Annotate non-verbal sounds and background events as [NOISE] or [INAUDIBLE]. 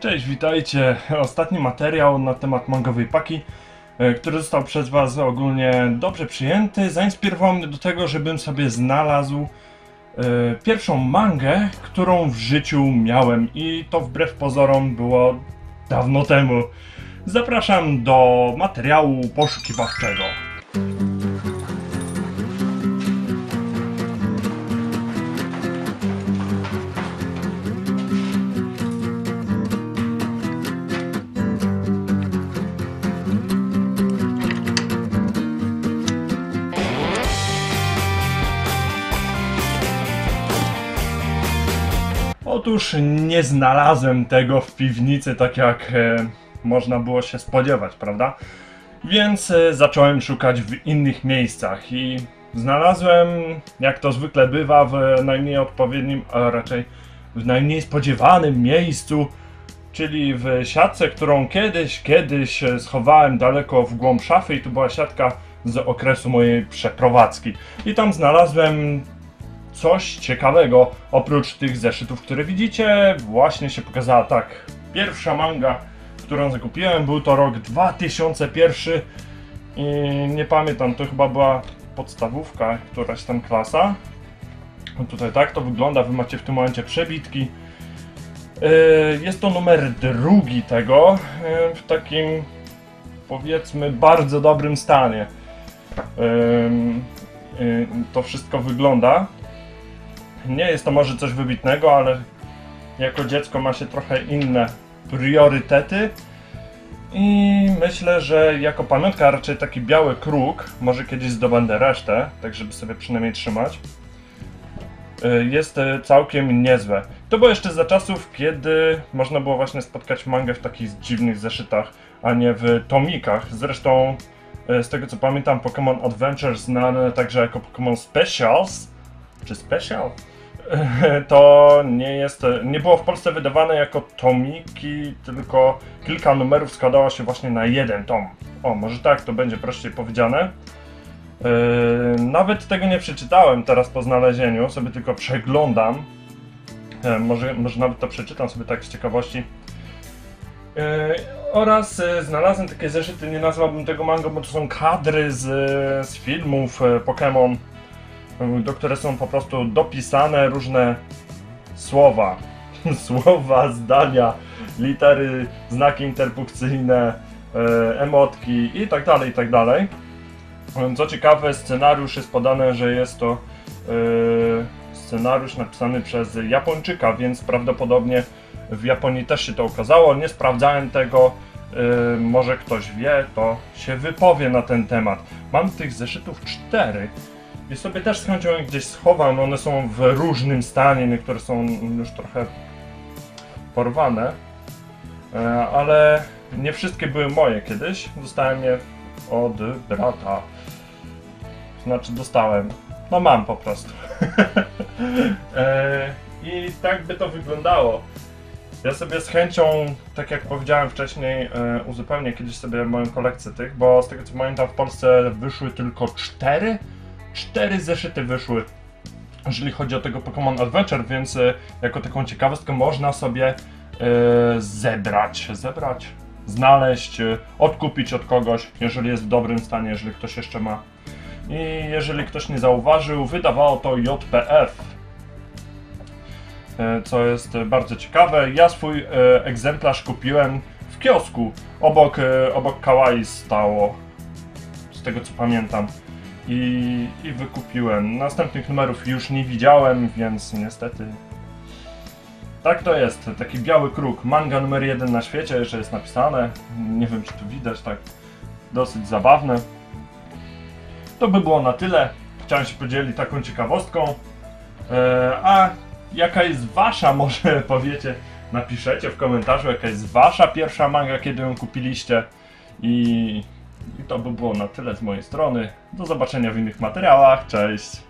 Cześć, witajcie. Ostatni materiał na temat mangowej paki, e, który został przez Was ogólnie dobrze przyjęty, zainspirował mnie do tego, żebym sobie znalazł e, pierwszą mangę, którą w życiu miałem i to wbrew pozorom było dawno temu. Zapraszam do materiału poszukiwawczego. Otóż nie znalazłem tego w piwnicy, tak jak e, można było się spodziewać, prawda? Więc e, zacząłem szukać w innych miejscach i znalazłem, jak to zwykle bywa, w najmniej odpowiednim, a raczej w najmniej spodziewanym miejscu, czyli w siatce, którą kiedyś, kiedyś e, schowałem daleko w głąb szafy i to była siatka z okresu mojej przeprowadzki. I tam znalazłem coś ciekawego. Oprócz tych zeszytów, które widzicie, właśnie się pokazała tak. Pierwsza manga, którą zakupiłem, był to rok 2001 i nie pamiętam, to chyba była podstawówka, któraś tam klasa. No tutaj tak to wygląda, wy macie w tym momencie przebitki. Yy, Jest to numer drugi tego, yy, w takim powiedzmy bardzo dobrym stanie. Yy, To wszystko wygląda. Nie jest to może coś wybitnego, ale jako dziecko ma się trochę inne priorytety. I myślę, że jako pamiątka raczej taki biały kruk, może kiedyś zdobędę resztę, tak żeby sobie przynajmniej trzymać. y, Jest y, całkiem niezłe. To było jeszcze za czasów, kiedy można było właśnie spotkać mangę w takich dziwnych zeszytach, a nie w tomikach. Zresztą y, z tego co pamiętam Pokémon Adventure znane także jako Pokémon Specials, czy Special? [LAUGHS] to nie jest, nie było w Polsce wydawane jako tomiki, tylko kilka numerów składało się właśnie na jeden tom. O, może tak to będzie prościej powiedziane. Yy, nawet tego nie przeczytałem teraz po znalezieniu, sobie tylko przeglądam. E, może, może nawet to przeczytam sobie tak z ciekawości. Yy, oraz znalazłem takie zeszyty, nie nazwałbym tego mango, bo to są kadry z, z filmów Pokémon do które są po prostu dopisane różne słowa. [LAUGHS] Słowa, zdania, litery, znaki interpunkcyjne, e, emotki i tak dalej, i tak dalej. Co ciekawe, scenariusz jest podane, że jest to e, scenariusz napisany przez Japończyka, więc prawdopodobnie w Japonii też się to ukazało. Nie sprawdzałem tego, może ktoś wie, to się wypowie na ten temat. Mam tych zeszytów cztery. I sobie też z chęcią je gdzieś schowam. One są w różnym stanie, niektóre są już trochę porwane. E, Ale nie wszystkie były moje kiedyś. Dostałem je od brata. Znaczy dostałem. No mam po prostu. [LAUGHS] E, I tak by to wyglądało. Ja sobie z chęcią, tak jak powiedziałem wcześniej, e, uzupełnię kiedyś sobie moją kolekcję tych, bo z tego co pamiętam w Polsce wyszły tylko cztery cztery zeszyty wyszły, jeżeli chodzi o tego Pokémon Adventure, więc e, jako taką ciekawostkę można sobie e, zebrać, zebrać, znaleźć, e, odkupić od kogoś, jeżeli jest w dobrym stanie, jeżeli ktoś jeszcze ma. I jeżeli ktoś nie zauważył, wydawało to JPF, co jest bardzo ciekawe. Ja swój egzemplarz kupiłem w kiosku, obok, obok Kawaii stało, z tego co pamiętam i, i wykupiłem. Następnych numerów już nie widziałem, więc niestety. Tak to jest, taki biały kruk, manga numer jeden na świecie, że jest napisane. Nie wiem, czy tu widać, tak dosyć zabawne. To by było na tyle. Chciałem się podzielić taką ciekawostką. E, a jaka jest wasza, [LAUGHS] może powiecie, napiszecie w komentarzu, jaka jest wasza pierwsza manga, kiedy ją kupiliście. I i to by było na tyle z mojej strony. Do zobaczenia w innych materiałach. Cześć!